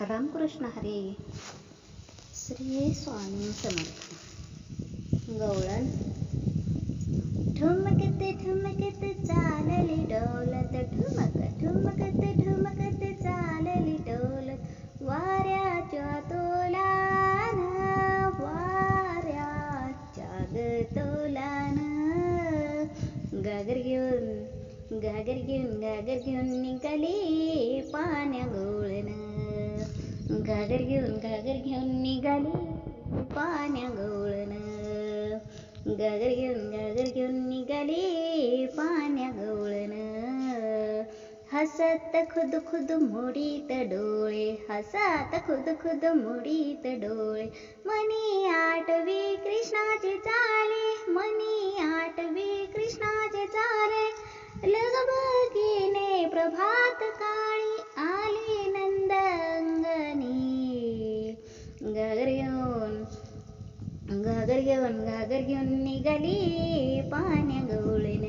रामकृष्ण हरी. श्री स्वामी समर्थ. गवळण. ठुमकत ठुमकत चालली डोलत. ठुमक ठुमकत ठुमकत चालली डोलत. वाऱ्याच्या तोलान वाऱ्याच्या ग तोलान. गागर घेऊन गागर घेऊन गागर घेऊन निघाली पाण्या गो घागर घेऊन घागर घेऊन निघाली पाण्या गवळण. घागर घेऊन घागर घेऊन निघाली पाण्या गवळण. हसत खुद खुद मोडीत डोळे हसत खुद खुद मोडीत डोळे. मनी आठवी घेऊन घेऊन निघाली पाण्या गवळण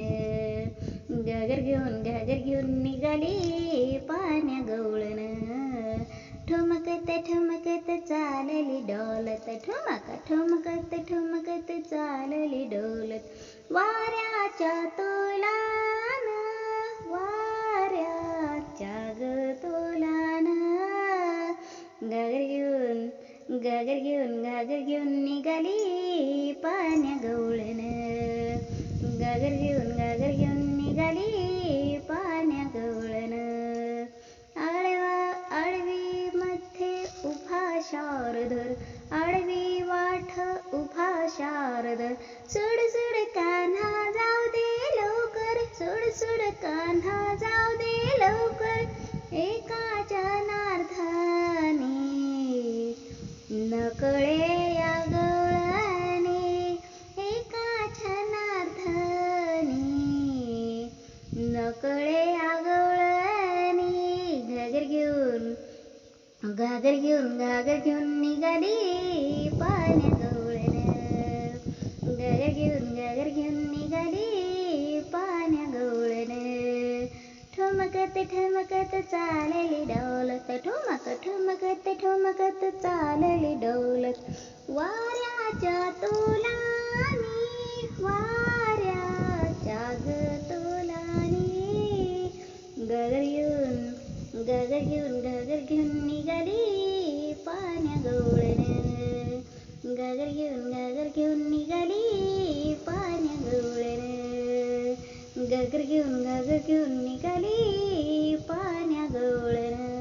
गागर घेऊन गागर घेऊन निघाली पाण्या गवळण ठुमकत ठुमकत चालली डोलत ठुमक ठुमकत ठुमकत चालली डोलत. वाऱ्याच्या तोलान वाऱ्याच्या ग तोलान. गागर घेऊन गागर घेऊन गागर घेऊन पाण्या गवळण गागर घेऊन गागर घेऊन निघाली पाण्या गवळण आळवा आळवी मध्ये उभा शारदर आळवी वाठ उभा शारदर सुड सुड कान नकळे या घागर घेऊन घागर घेऊन घागर घेऊन निघाली पाण्या गवळण घागर घेऊन घागर घेऊन निघाली पाण्या गवळण ठुमकत ठुमकत चालली डौलत ठुमक ठुमकत ठुमकत चालली डौलत वा घेऊन गगर घेऊन निघाली पाण्या गवळण गगर घेऊन गगर घेऊन निघाली पाण्या गवळण गगर घेऊन गगर घेऊन निघाली पाण्या गवळण